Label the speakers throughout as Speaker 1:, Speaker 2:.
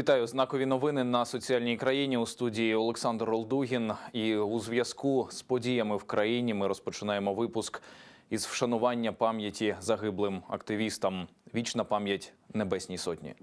Speaker 1: Вітаю знакові новини на соціальній країні у студії Олександр Олдугін. І у зв'язку з подіями в країні ми розпочинаємо випуск із вшанування пам'яті загиблим активістам. Вічна пам'ять Небесній Сотні.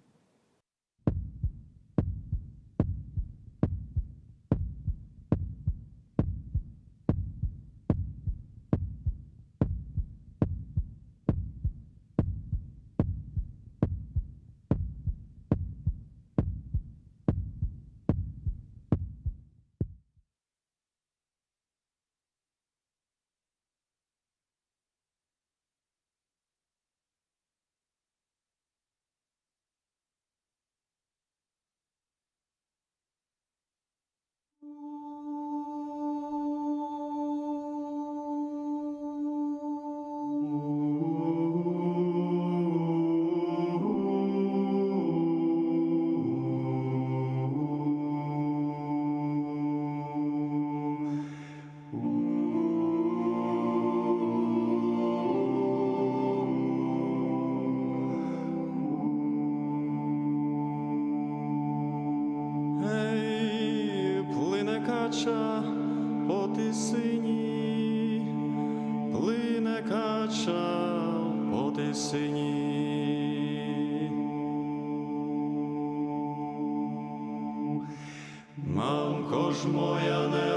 Speaker 2: Мамко ж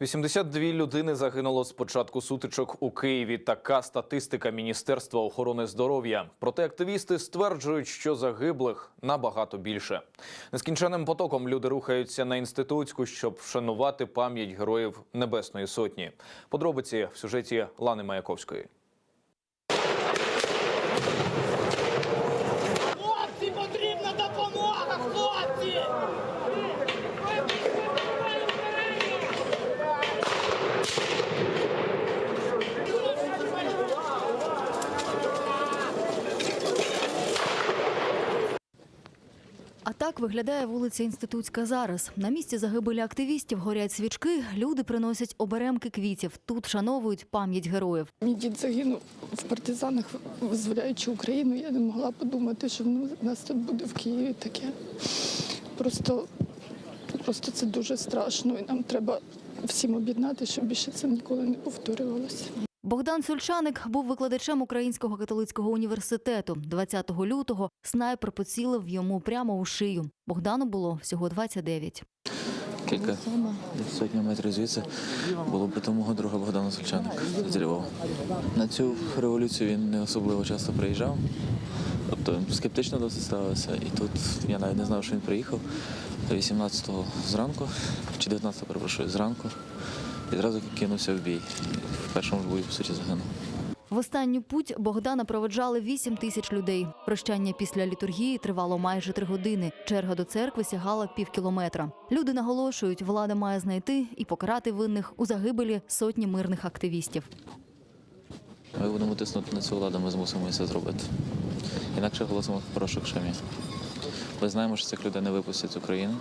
Speaker 1: 82 людини загинуло з початку сутичок у Києві. Така статистика Міністерства охорони здоров'я. Проте активісти стверджують, що загиблих набагато більше. Нескінченним потоком люди рухаються на інститутську, щоб вшанувати пам'ять героїв Небесної Сотні. Подробиці в сюжеті Лани Маяковської.
Speaker 3: Виглядає вулиця Інститутська зараз. На місці загибелі активістів горять свічки, люди приносять оберемки квітів. Тут вшановують пам'ять героїв.
Speaker 4: Мій дід загинув в партизанах, визволяючи Україну. Я не могла подумати, що в нас тут буде в Києві таке. Просто, просто це дуже страшно, і нам треба всім об'єднати, щоб більше це ніколи не повторювалося.
Speaker 3: Богдан Сульчаник був викладачем Українського католицького університету. 20 лютого снайпер поцілив йому прямо у шию. Богдану було всього 29.
Speaker 5: Кілька сотні метрів звідси було бито мого друга Богдана Сольчаника з Львова. На цю революцію він не особливо часто приїжджав. Тобто скептично досить ставився. І тут я навіть не знав, що він приїхав 18-го зранку, чи 19-го, перепрошую, зранку. І одразу кинувся в бій. В першому ж бою, по суті, загинув.
Speaker 3: В останню путь Богдана проведжали 8 тисяч людей. Прощання після літургії тривало майже три години. Черга до церкви сягала півкілометра. Люди наголошують, влада має знайти і покарати винних у загибелі сотні мирних активістів.
Speaker 5: Ми будемо тиснути на цю владу, ми змусимо це зробити. Інакше голосимо порошок шамі. Ми знаємо, що цих людей не випустять з України.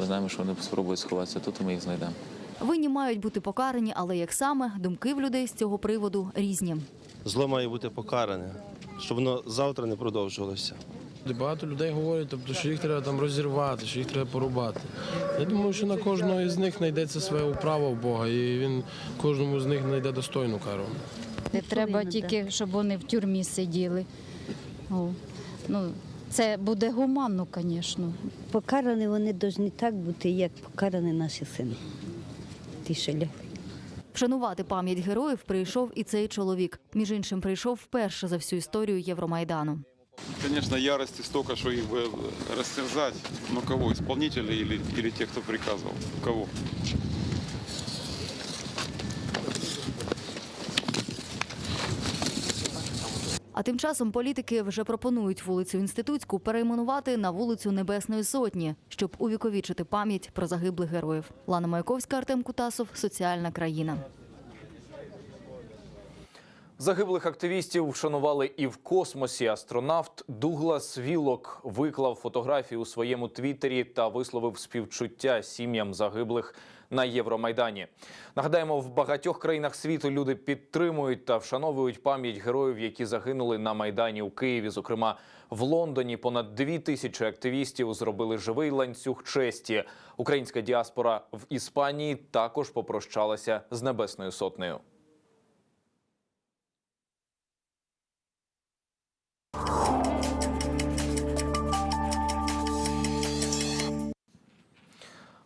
Speaker 5: Ми знаємо, що вони спробують сховатися тут, і ми їх знайдемо.
Speaker 3: Винні мають бути покарані, але як саме думки в людей з цього приводу різні.
Speaker 6: Зло має бути покаране, щоб воно завтра не продовжувалося.
Speaker 7: Багато людей говорять, тобто, що їх треба там розірвати, що їх треба порубати. Я думаю, що на кожного із них знайдеться своя управа в Бога, і він кожному з них знайде достойну кару.
Speaker 8: Не треба тільки, щоб вони в тюрмі сиділи. О, ну, це буде гуманно, звісно.
Speaker 9: Покарані вони повинні так бути, як покарані наші сини. Потішили.
Speaker 3: Вшанувати пам'ять героїв прийшов і цей чоловік. Між іншим, прийшов вперше за всю історію Євромайдану.
Speaker 10: Конечно, ярости столько, что их бы растерзать. Но кого? Исполнителей или, или тех, кто приказывал? Кого?
Speaker 3: А тим часом політики вже пропонують вулицю Інститутську перейменувати на вулицю Небесної Сотні, щоб увіковічити пам'ять про загиблих героїв. Лана Маяковська, Артем Кутасов, Соціальна країна.
Speaker 1: Загиблих активістів вшанували і в космосі. Астронавт Дуглас Вілок виклав фотографію у своєму твіттері та висловив співчуття сім'ям загиблих на Євромайдані. Нагадаємо, в багатьох країнах світу люди підтримують та вшановують пам'ять героїв, які загинули на майдані у Києві. Зокрема, в Лондоні понад дві тисячі активістів зробили живий ланцюг честі. Українська діаспора в Іспанії також попрощалася з небесною сотнею.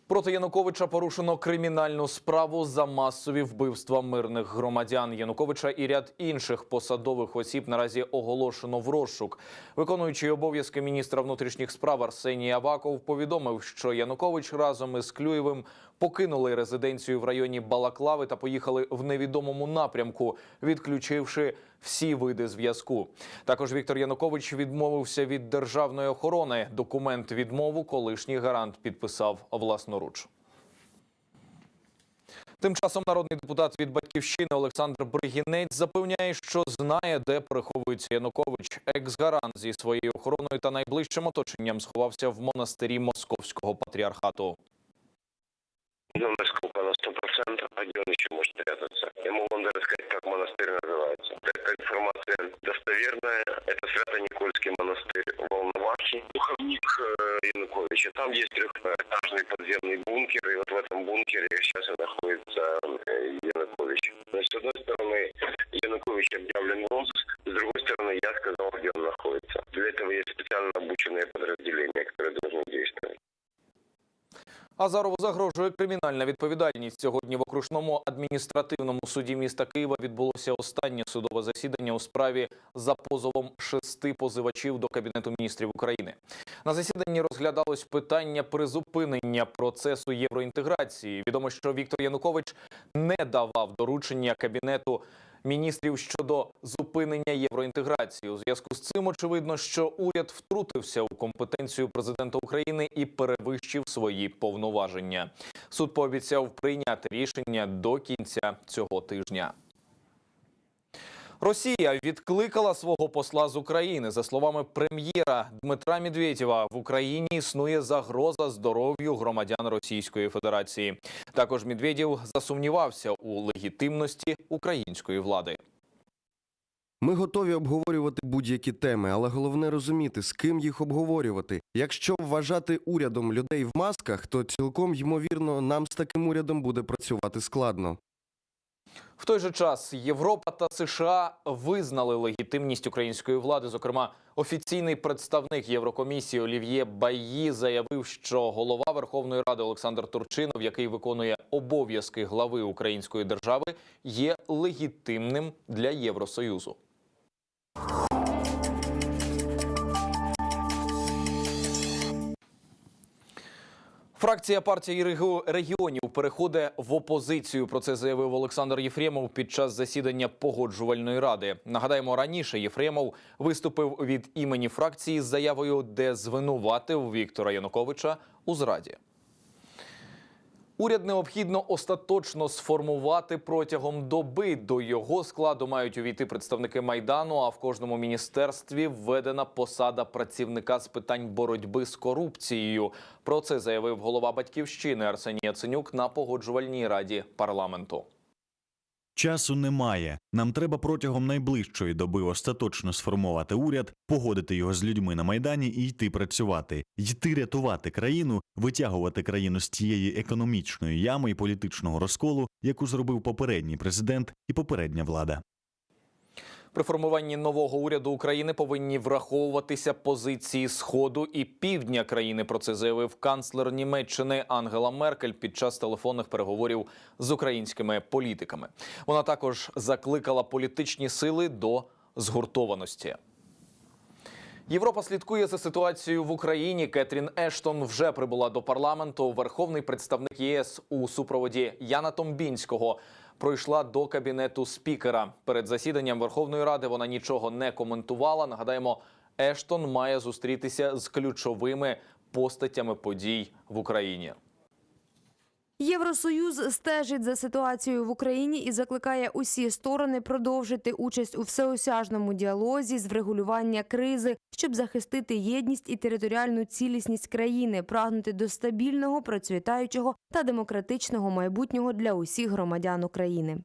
Speaker 1: Проти Януковича порушено кримінальну справу за масові вбивства мирних громадян. Януковича і ряд інших посадових осіб наразі оголошено в розшук. Виконуючий обов'язки міністра внутрішніх справ Арсеній Аваков повідомив, що Янукович разом із Клюєвим покинули резиденцію в районі Балаклави та поїхали в невідомому напрямку, відключивши всі види зв'язку. Також Віктор Янукович відмовився від державної охорони. Документ відмову колишній гарант підписав власноруч. Тим часом народний депутат від батьківщини Олександр Бригінець запевняє, що знає, де переховується Янукович. Екс-гарант зі своєю охороною та найближчим оточенням сховався в монастирі Московського патріархату.
Speaker 11: Ну, насколько на сто процентов, а где он еще может прятаться? Я могу вам сказать, как монастырь называется. Эта информация достоверная. Это Свято-Никольский монастырь в Волновахе. Духовник э, Януковича. Там есть трехэтажный подземный бункер, и вот в этом бункере сейчас и находится э, Янукович. С одной стороны, Янукович объявлен в розыск, с другой стороны, я сказал, где он находится. Для этого есть специально обученные подразделения,
Speaker 1: Азарову загрожує кримінальна відповідальність. Сьогодні в окружному адміністративному суді міста Києва відбулося останнє судове засідання у справі за позовом шести позивачів до Кабінету міністрів України. На засіданні розглядалось питання призупинення процесу євроінтеграції. Відомо, що Віктор Янукович не давав доручення Кабінету міністрів щодо зупинення євроінтеграції. У зв'язку з цим очевидно, що уряд втрутився у компетенцію президента України і перевищив свої повноваження. Суд пообіцяв прийняти рішення до кінця цього тижня. Росія відкликала свого посла з України. За словами прем'єра Дмитра Медведєва, в Україні існує загроза здоров'ю громадян Російської Федерації. Також Медведєв засумнівався у легітимності української влади.
Speaker 12: Ми готові обговорювати будь-які теми, але головне розуміти, з ким їх обговорювати. Якщо вважати урядом людей в масках, то цілком ймовірно нам з таким урядом буде працювати складно.
Speaker 1: В той же час Європа та США визнали легітимність української влади. Зокрема, офіційний представник Єврокомісії Олів'є Байї заявив, що голова Верховної Ради Олександр Турчинов, який виконує обов'язки глави української держави, є легітимним для Євросоюзу. Фракція партії Регіо- регіонів переходить в опозицію. Про це заявив Олександр Єфремов під час засідання погоджувальної ради. Нагадаємо, раніше Єфремов виступив від імені фракції з заявою, де звинуватив Віктора Януковича у зраді. Уряд необхідно остаточно сформувати протягом доби. До його складу мають увійти представники майдану. А в кожному міністерстві введена посада працівника з питань боротьби з корупцією. Про це заявив голова батьківщини Арсеній Яценюк на погоджувальній раді парламенту.
Speaker 13: Часу немає. Нам треба протягом найближчої доби остаточно сформувати уряд, погодити його з людьми на майдані і йти працювати, йти рятувати країну, витягувати країну з тієї економічної ями і політичного розколу, яку зробив попередній президент і попередня влада.
Speaker 1: При формуванні нового уряду України повинні враховуватися позиції сходу і півдня країни. Про це заявив канцлер Німеччини Ангела Меркель під час телефонних переговорів з українськими політиками. Вона також закликала політичні сили до згуртованості. Європа слідкує за ситуацією в Україні. Кетрін Ештон вже прибула до парламенту. Верховний представник ЄС у супроводі Яна Томбінського пройшла до кабінету спікера. Перед засіданням Верховної Ради вона нічого не коментувала. Нагадаємо, Ештон має зустрітися з ключовими постатями подій в Україні.
Speaker 9: Євросоюз стежить за ситуацією в Україні і закликає усі сторони продовжити участь у всеосяжному діалозі з врегулювання кризи, щоб захистити єдність і територіальну цілісність країни, прагнути до стабільного, процвітаючого та демократичного майбутнього для усіх громадян України.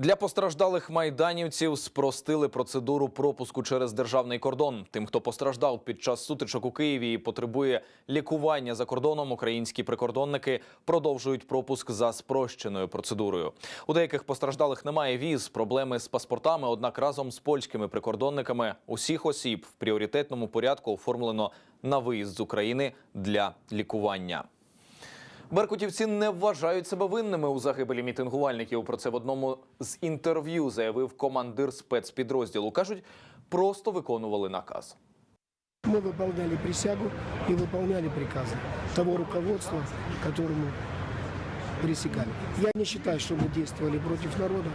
Speaker 1: Для постраждалих майданівців спростили процедуру пропуску через державний кордон. Тим, хто постраждав під час сутичок у Києві і потребує лікування за кордоном, українські прикордонники продовжують пропуск за спрощеною процедурою. У деяких постраждалих немає віз, проблеми з паспортами. Однак разом з польськими прикордонниками усіх осіб в пріоритетному порядку оформлено на виїзд з України для лікування. Беркутівці не вважають себе винними у загибелі мітингувальників. Про це в одному з інтерв'ю заявив командир спецпідрозділу. кажуть, просто виконували наказ.
Speaker 14: Мы выполняли присягу и выполняли приказы того руководства, которому присягали. Я не считаю, что мы действовали против народа.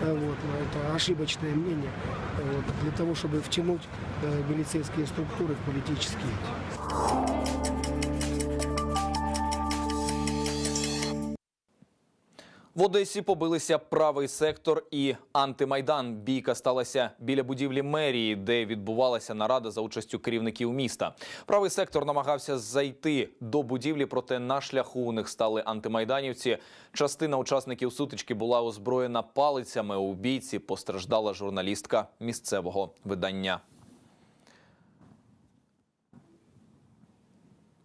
Speaker 14: Э, Вот, но это ошибочное мнение э, вот, для того, чтобы втянуть э, милицейские структуры в политические.
Speaker 1: В Одесі побилися правий сектор і антимайдан. Бійка сталася біля будівлі мерії, де відбувалася нарада за участю керівників міста. Правий сектор намагався зайти до будівлі, проте на шляху у них стали антимайданівці. Частина учасників сутички була озброєна палицями. У бійці постраждала журналістка місцевого видання.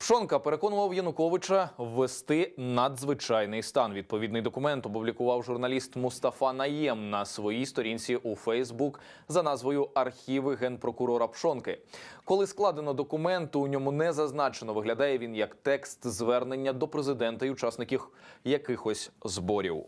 Speaker 1: Пшонка переконував Януковича ввести надзвичайний стан. Відповідний документ опублікував журналіст Мустафа Наєм на своїй сторінці у Фейсбук за назвою Архіви генпрокурора Пшонки. Коли складено документ, у ньому не зазначено. Виглядає він як текст звернення до президента і учасників якихось зборів.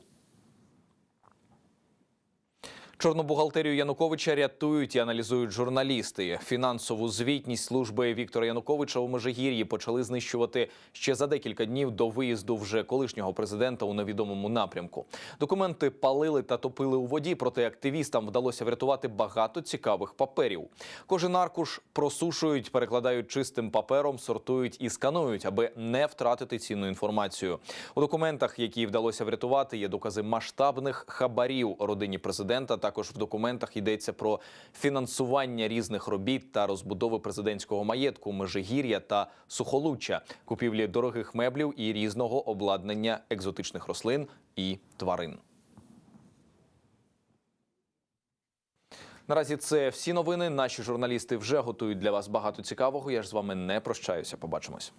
Speaker 1: Чорну бухгалтерію Януковича рятують і аналізують журналісти. Фінансову звітність служби Віктора Януковича у Межигір'ї почали знищувати ще за декілька днів до виїзду вже колишнього президента у невідомому напрямку. Документи палили та топили у воді, проте активістам вдалося врятувати багато цікавих паперів. Кожен аркуш просушують, перекладають чистим папером, сортують і сканують, аби не втратити цінну інформацію. У документах, які вдалося врятувати, є докази масштабних хабарів родині президента. Також в документах йдеться про фінансування різних робіт та розбудови президентського маєтку, Межигір'я та Сухолуччя, купівлі дорогих меблів і різного обладнання екзотичних рослин і тварин. Наразі це всі новини. Наші журналісти вже готують для вас багато цікавого. Я ж з вами не прощаюся. Побачимось.